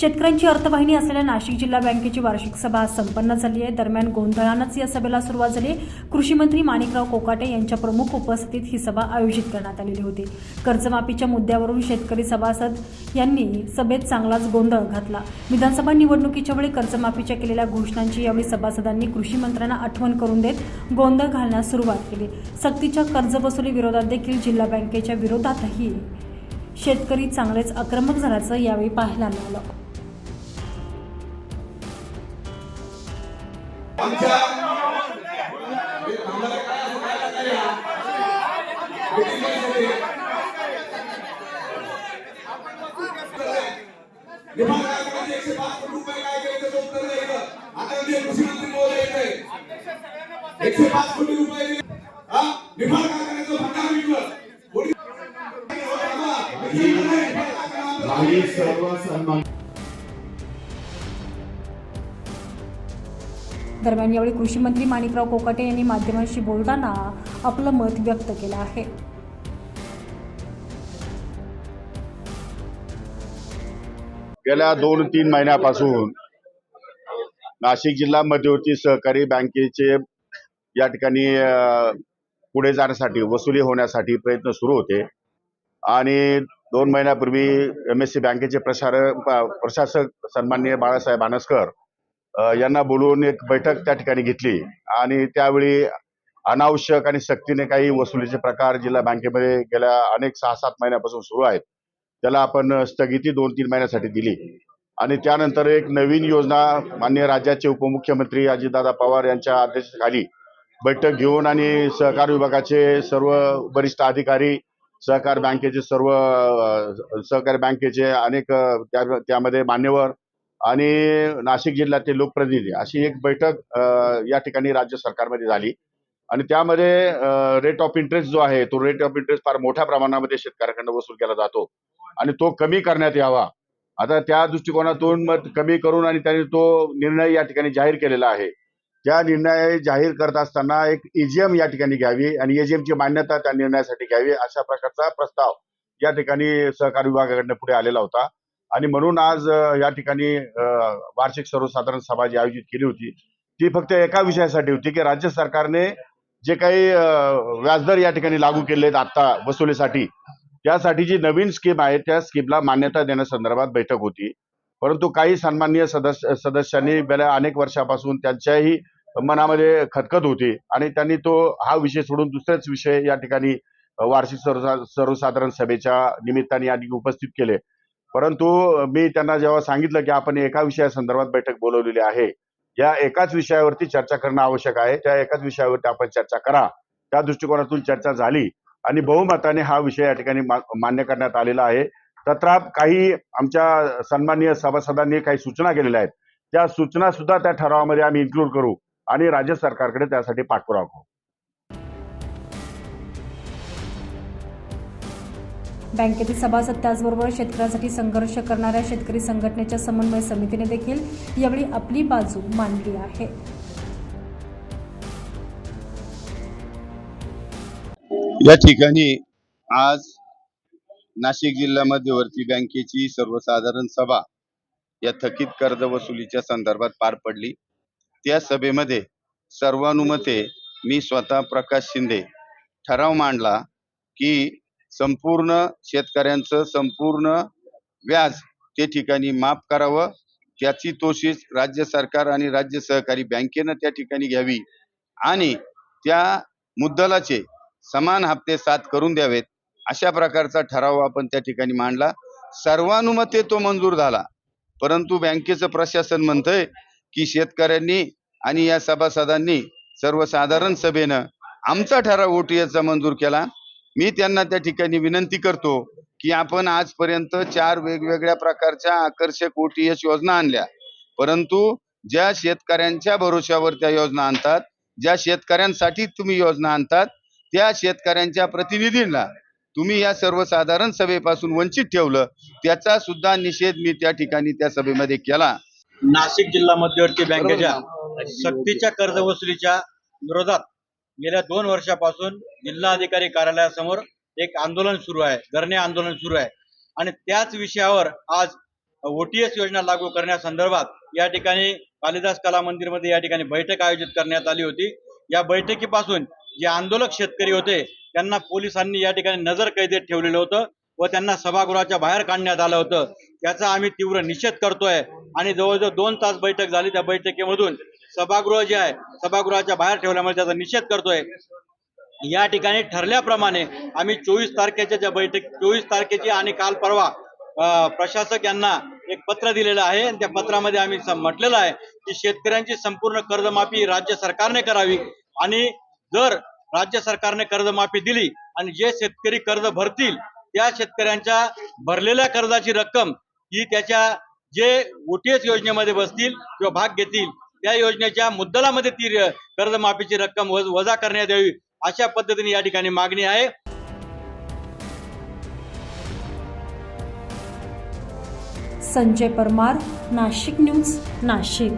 शेतकऱ्यांची अर्थवाहिनी असलेल्या नाशिक जिल्हा बँकेची वार्षिक सभा आज संपन्न झाली आहे. दरम्यान गोंधळानंच या सभेला सुरुवात झाली. कृषी मंत्री माणिकराव कोकाटे यांच्या प्रमुख उपस्थितीत ही सभा आयोजित करण्यात आलेली होती. कर्जमाफीच्या मुद्द्यावरून शेतकरी सभासद यांनी सभेत चांगलाच गोंधळ घातला. विधानसभा निवडणुकीच्या वेळी कर्जमाफीच्या केलेल्या घोषणांची यावेळी सभासदांनी कृषी मंत्र्यांना आठवण करून देत गोंधळ घालण्यास सुरुवात केली. सक्तीच्या कर्जवसुली विरोधात देखील जिल्हा बँकेच्या विरोधातही शेतकरी चांगलेच आक्रमक झाल्याचं यावेळी पाहायला मिळालं. आमच्या एकशे पाच कोटी रुपये काय त्याचं उत्तर नाही आता महोदय येते एकशे पाच कोटी रुपये हा? कारखान्याचं विकलं सर्व सन्मान दरम्यान यावेळी कृषी मंत्री माणिकराव कोकाटे यांनी माध्यमांशी बोलताना आपलं मत व्यक्त केलं आहे. गेल्या दोन तीन महिन्यापासून नाशिक जिल्हा मध्यवर्ती सहकारी बँकेचे या ठिकाणी पुढे जाण्यासाठी वसुली होण्यासाठी प्रयत्न सुरू होते. आणि दोन महिन्यापूर्वी एम एस सी बँकेचे प्रसार प्रशासक सन्माननीय बाळासाहेब आनसकर यांना बोलवून एक बैठक त्या ठिकाणी घेतली. आणि त्यावेळी अनावश्यक आणि सक्तीने काही वसुलीचे प्रकार जिल्हा बँकेमध्ये गेल्या अनेक सहा सात महिन्यापासून सुरू आहेत. त्याला आपण स्थगिती दोन तीन महिन्यासाठी दिली. आणि त्यानंतर एक नवीन योजना माननीय राज्याचे उपमुख्यमंत्री अजितदादा पवार यांच्या अध्यक्षतेखाली बैठक घेऊन आणि सहकार विभागाचे सर्व वरिष्ठ अधिकारी सहकार बँकेचे सर्व सहकारी बँकेचे अनेक त्यामध्ये मान्यवर आणि नाशिक जिल्ह्यातील लोकप्रतिनिधी अशी एक बैठक या ठिकाणी राज्य सरकारमध्ये झाली. आणि त्यामध्ये रेट ऑफ इंटरेस्ट जो आहे तो रेट ऑफ इंटरेस्ट फार मोठ्या प्रमाणामध्ये शेतकऱ्याकडनं वसूल केला जातो. आणि तो कमी करण्यात यावा. आता त्या दृष्टिकोनातून मग कमी करून आणि त्यांनी तो निर्णय या ठिकाणी जाहीर केलेला आहे. त्या निर्णय जाहीर करत असताना एक ईजीएम या ठिकाणी घ्यावी आणि EGM ची मान्यता त्या निर्णयासाठी घ्यावी अशा प्रकारचा प्रस्ताव या ठिकाणी सहकार विभागाकडनं पुढे आलेला होता. आणि म्हणून आज या ठिकाणी वार्षिक सर्वसाधारण सभा जी आयोजित केली होती ती फक्त एका विषयासाठी होती की राज्य सरकारने जे काही व्याजदर या ठिकाणी लागू केले आहेत आता वसुलीसाठी त्यासाठी जी नवीन स्कीम आहे त्या स्कीमला मान्यता देण्यासंदर्भात बैठक होती. परंतु काही सन्माननीय सदस्य सदस्यांनी गेल्या अनेक वर्षापासून त्यांच्याही मनामध्ये खतखत होती आणि त्यांनी तो हा विषय सोडून दुसरेच विषय या ठिकाणी वार्षिक सर्वसाधारण सभेच्या निमित्ताने या ठिकाणी उपस्थित केले. परंतु मी त्यांना जेव्हा सांगितलं की आपण एका विषयासंदर्भात बैठक बोलवलेली आहे या एकाच विषयावरती चर्चा करणं आवश्यक आहे त्या एकाच विषयावरती आपण चर्चा करा. त्या दृष्टिकोनातून चर्चा झाली आणि बहुमताने हा विषय या ठिकाणी मान्य करण्यात आलेला आहे. तत्राप काही आमच्या सन्माननीय सभासदांनी काही सूचना केलेल्या आहेत. त्या सूचना सुद्धा त्या ठरावामध्ये आम्ही इन्क्लूड करू आणि राज्य सरकारकडे त्यासाठी पाठपुरावा करू. बँकेतील सभासद त्याचबरोबर शेतकऱ्यांसाठी संघर्ष करणाऱ्या शेतकरी संघटनेच्या समन्वय समितीने देखील यावेळी आपली बाजू मांडली आहे. या ठिकाणी आज नाशिक जिल्हा मध्यवर्ती बँकेची सर्वसाधारण सभा या थकीत कर्ज वसुलीच्या संदर्भात पार पडली. त्या सभेमध्ये सर्वानुमते मी स्वतः प्रकाश शिंदे ठराव मांडला की संपूर्ण शेतकऱ्यांचं संपूर्ण व्याज ते ठिकाणी माफ करावं. त्याची तोशीच राज्य सरकार आणि राज्य सहकारी बँकेनं त्या ठिकाणी घ्यावी. आणि त्या मुद्दलाचे समान हप्ते सात करून द्यावेत अशा प्रकारचा ठराव आपण त्या ठिकाणी मांडला. सर्वानुमते तो मंजूर झाला. परंतु बँकेचं प्रशासन म्हणतंय की शेतकऱ्यांनी आणि या सभासदांनी सर्वसाधारण सभेनं आमचा ठराव ओटीएचा मंजूर केला. मी त्यांना त्या ठिकाणी विनंती करतो की आपण आजपर्यंत चार वेगवेगळ्या प्रकारच्या आकर्षक ओटीएस योजना आणल्या. परंतु ज्या शेतकऱ्यांच्या भरोश्यावर त्या योजना आणतात ज्या शेतकऱ्यांसाठी तुम्ही योजना आणतात त्या शेतकऱ्यांच्या प्रतिनिधींना तुम्ही या सर्वसाधारण सभेपासून वंचित ठेवलं त्याचा सुद्धा निषेध मी त्या ठिकाणी त्या सभेमध्ये केला. नाशिक जिल्हा मध्यवर्ती बँकेच्या सक्तीच्या कर्ज वसुलीच्या विरोधात गेल्या दोन वर्षापासून जिल्हाधिकारी कार्यालयासमोर एक आंदोलन सुरू आहे धरणे आंदोलन सुरू आहे. आणि त्याच विषयावर आज ओटीएस योजना लागू करण्यासंदर्भात या ठिकाणी कालिदास कला मंदिरमध्ये या ठिकाणी बैठक आयोजित करण्यात आली होती. या बैठकीपासून जे आंदोलक शेतकरी होते त्यांना पोलिसांनी या ठिकाणी नजर कैदेत ठेवलेलं होतं व त्यांना सभागृहाच्या बाहेर काढण्यात आलं होतं. त्याचा आम्ही तीव्र निषेध करतोय. आणि जवळजवळ दोन तास बैठक झाली. त्या बैठकीमधून सभागृह जे आहे सभागृहाच्या बाहेर ठेवल्यामुळे त्याचा निषेध करतोय. या ठिकाणी ठरल्याप्रमाणे आम्ही चोवीस तारखेच्या ज्या बैठक चोवीस तारखेची आणि काल परवा अं, प्रशासक यांना एक पत्र दिलेलं आहे. आणि त्या पत्रामध्ये आम्ही म्हटलेलं आहे की शेतकऱ्यांची संपूर्ण कर्जमाफी राज्य सरकारने करावी. आणि जर राज्य सरकारने कर्जमाफी दिली आणि जे शेतकरी कर्ज भरतील त्या शेतकऱ्यांच्या भरलेल्या कर्जाची रक्कम ही त्याच्या जे ओटीएस योजनेमध्ये बसतील किंवा भाग घेतील त्या योजनेच्या मुद्दलामध्ये ती कर्जमाफीची रक्कम वजा करण्यात यावी अशा पद्धतीने या ठिकाणी मागणी आहे. संजय परमार नाशिक न्यूज नाशिक.